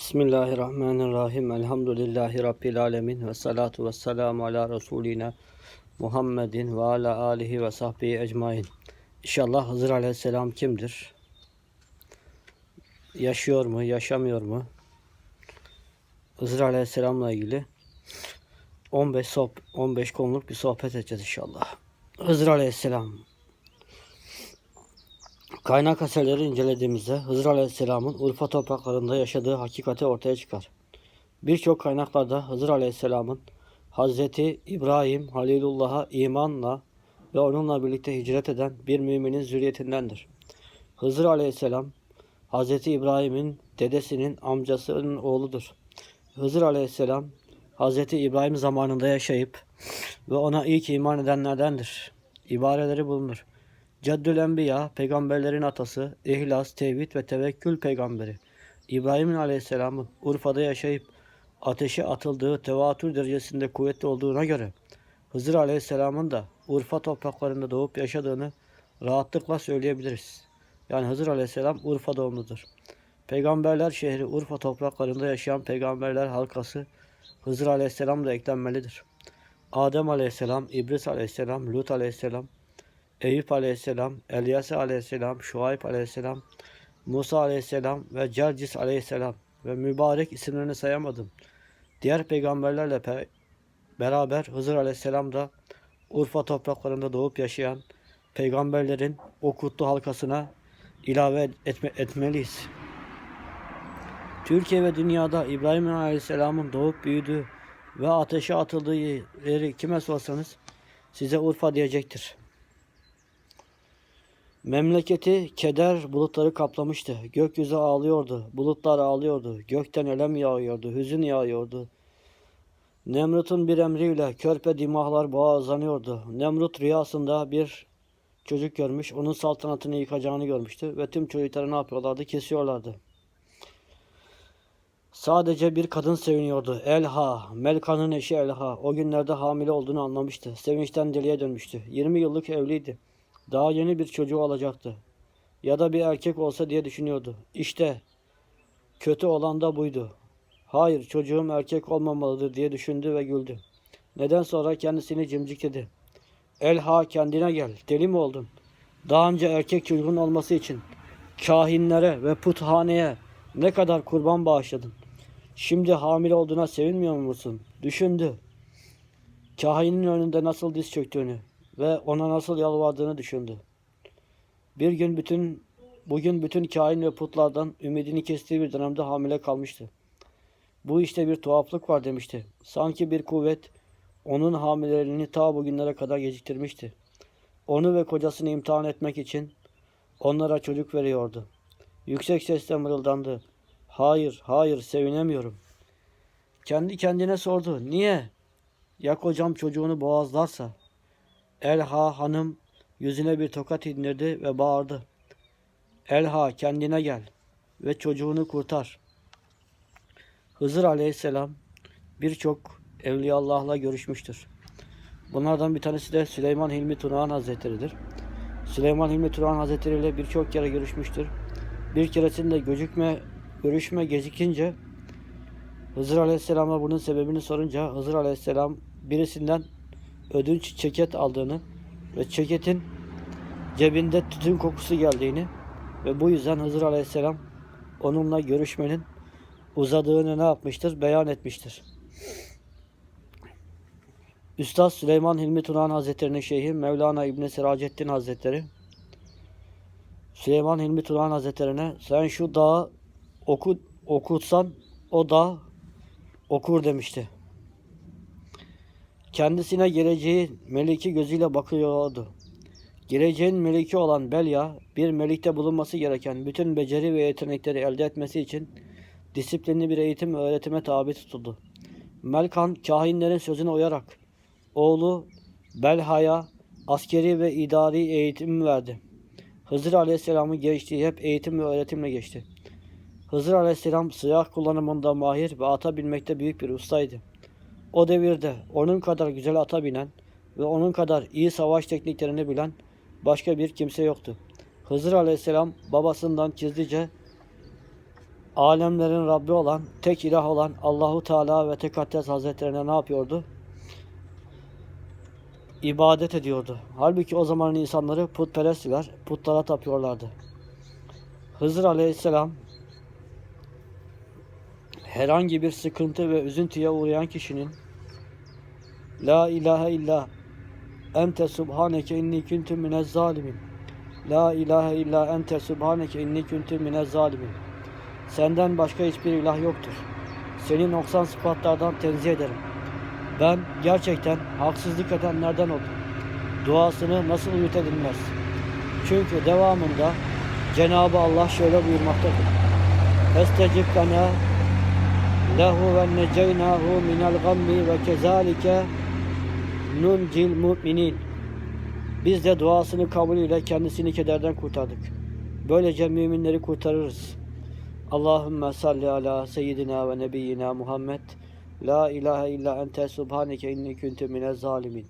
Bismillahirrahmanirrahim. Elhamdülillahi Rabbil alemin. Ve salatu ve selamu ala Resulina Muhammedin ve ala alihi ve sahbihi ecmain. İnşallah Hızır Aleyhisselam kimdir? Yaşıyor mu, yaşamıyor mu? Hızır Aleyhisselam'la ilgili 15 sohb 15 konuluk bir sohbet edeceğiz inşallah. Hızır Aleyhisselam Kaynak eserleri incelediğimizde Hızır Aleyhisselam'ın Urfa topraklarında yaşadığı hakikati ortaya çıkar. Birçok kaynaklarda Hızır Aleyhisselam'ın Hazreti İbrahim Halilullah'a imanla ve onunla birlikte hicret eden bir müminin zürriyetindendir. Hızır Aleyhisselam Hazreti İbrahim'in dedesinin amcasının oğludur. Hızır Aleyhisselam Hazreti İbrahim zamanında yaşayıp ve ona ilk iman edenlerdendir. İbareleri bulunur. Ceddül Enbiya, peygamberlerin atası, İhlas, Tevhid ve Tevekkül peygamberi. İbrahim Aleyhisselam'ın Urfa'da yaşayıp ateşe atıldığı tevatür derecesinde kuvvetli olduğuna göre Hızır Aleyhisselam'ın da Urfa topraklarında doğup yaşadığını rahatlıkla söyleyebiliriz. Yani Hızır Aleyhisselam Urfa doğumludur. Peygamberler şehri Urfa topraklarında yaşayan peygamberler halkası Hızır Aleyhisselam da eklenmelidir. Adem Aleyhisselam, İbris Aleyhisselam, Lut Aleyhisselam, Eyüp aleyhisselam, Elyas aleyhisselam, Şuayb aleyhisselam, Musa aleyhisselam ve Cercis aleyhisselam ve mübarek isimlerini sayamadım. Diğer peygamberlerle pe beraber Hızır aleyhisselam da Urfa topraklarında doğup yaşayan peygamberlerin o kutlu halkasına ilave etme etmeliyiz. Türkiye ve dünyada İbrahim Aleyhisselam'ın doğup büyüdüğü ve ateşe atıldığı yeri kime sorsanız size Urfa diyecektir. Memleketi keder bulutları kaplamıştı. Gökyüzü ağlıyordu. Bulutlar ağlıyordu. Gökten elem yağıyordu. Hüzün yağıyordu. Nemrut'un bir emriyle körpe dimahlar boğazlanıyordu. Nemrut rüyasında bir çocuk görmüş. Onun saltanatını yıkacağını görmüştü. Ve tüm çocukları ne yapıyorlardı? Kesiyorlardı. Sadece bir kadın seviniyordu. Elha, Melka'nın eşi Elha. O günlerde hamile olduğunu anlamıştı. Sevinçten deliye dönmüştü. 20 yıllık evliydi. Daha yeni bir çocuğu olacaktı. Ya da bir erkek olsa diye düşünüyordu. İşte kötü olan da buydu. Hayır çocuğum erkek olmamalıdır diye düşündü ve güldü. Neden sonra kendisini cimcikledi. Elha kendine gel. Deli mi oldun? Daha önce erkek çocuğun olması için kahinlere ve puthaneye ne kadar kurban bağışladın. Şimdi hamile olduğuna sevinmiyor musun? Düşündü. Kahinin önünde nasıl diz çöktüğünü, ve ona nasıl yalvardığını düşündü. Bir gün bütün bugün bütün kain ve putlardan ümidini kestiği bir dönemde hamile kalmıştı. Bu işte bir tuhaflık var demişti. Sanki bir kuvvet onun hamileliğini ta bugünlere kadar geciktirmişti. Onu ve kocasını imtihan etmek için onlara çocuk veriyordu. Yüksek sesle mırıldandı. Hayır, hayır sevinemiyorum. Kendi kendine sordu. Niye? Ya kocam çocuğunu boğazlarsa? Elha hanım yüzüne bir tokat indirdi ve bağırdı. Elha kendine gel ve çocuğunu kurtar. Hızır aleyhisselam birçok Evliyaullah'la görüşmüştür. Bunlardan bir tanesi de Süleyman Hilmi Tunağan Hazretleri'dir. Süleyman Hilmi Tunağan Hazretleri ile birçok kere görüşmüştür. Bir keresinde gözükme, görüşme gecikince Hızır Aleyhisselam'a bunun sebebini sorunca Hızır Aleyhisselam birisinden ödünç çeket aldığını ve çeketin cebinde tütün kokusu geldiğini ve bu yüzden Hızır Aleyhisselam onunla görüşmenin uzadığını ne yapmıştır? Beyan etmiştir. Üstad Süleyman Hilmi Tunan Hazretleri'nin şeyhi Mevlana İbni Siracettin Hazretleri Süleyman Hilmi Tunan Hazretlerine sen şu dağı oku, okutsan o dağ okur demişti. Kendisine geleceği meleki gözüyle bakıyordu. Geleceğin meleki olan Belya, bir melikte bulunması gereken bütün beceri ve yetenekleri elde etmesi için disiplinli bir eğitim ve öğretime tabi tutuldu. Melkan, kahinlerin sözüne uyarak oğlu Belha'ya askeri ve idari eğitim verdi. Hızır Aleyhisselam'ın geçtiği hep eğitim ve öğretimle geçti. Hızır Aleyhisselam silah kullanımında mahir ve ata binmekte büyük bir ustaydı. O devirde onun kadar güzel ata binen ve onun kadar iyi savaş tekniklerini bilen başka bir kimse yoktu. Hızır Aleyhisselam babasından gizlice alemlerin Rabbi olan, tek ilah olan Allahu Teala ve Tekaddes Hazretlerine ne yapıyordu? İbadet ediyordu. Halbuki o zamanın insanları putperestler, putlara tapıyorlardı. Hızır Aleyhisselam herhangi bir sıkıntı ve üzüntüye uğrayan kişinin La ilahe illa ente subhaneke inni kuntu minez zalimin. La ilahe illa ente subhaneke inni kuntu minez zalimin. Senden başka hiçbir ilah yoktur. Seni noksan sıfatlardan tenzih ederim. Ben gerçekten haksızlık edenlerden oldum. Duasını nasıl uyut edilmez. Çünkü devamında Cenab-ı Allah şöyle buyurmaktadır. Estecib lana lehu ve neceynahu minel gammi ve kezalike nuncil mu'minin. Biz de duasını kabulüyle kendisini kederden kurtardık. Böylece müminleri kurtarırız. Allahümme salli ala seyyidina ve nebiyyina Muhammed. La ilahe illa ente subhaneke inni kuntu minez zalimin.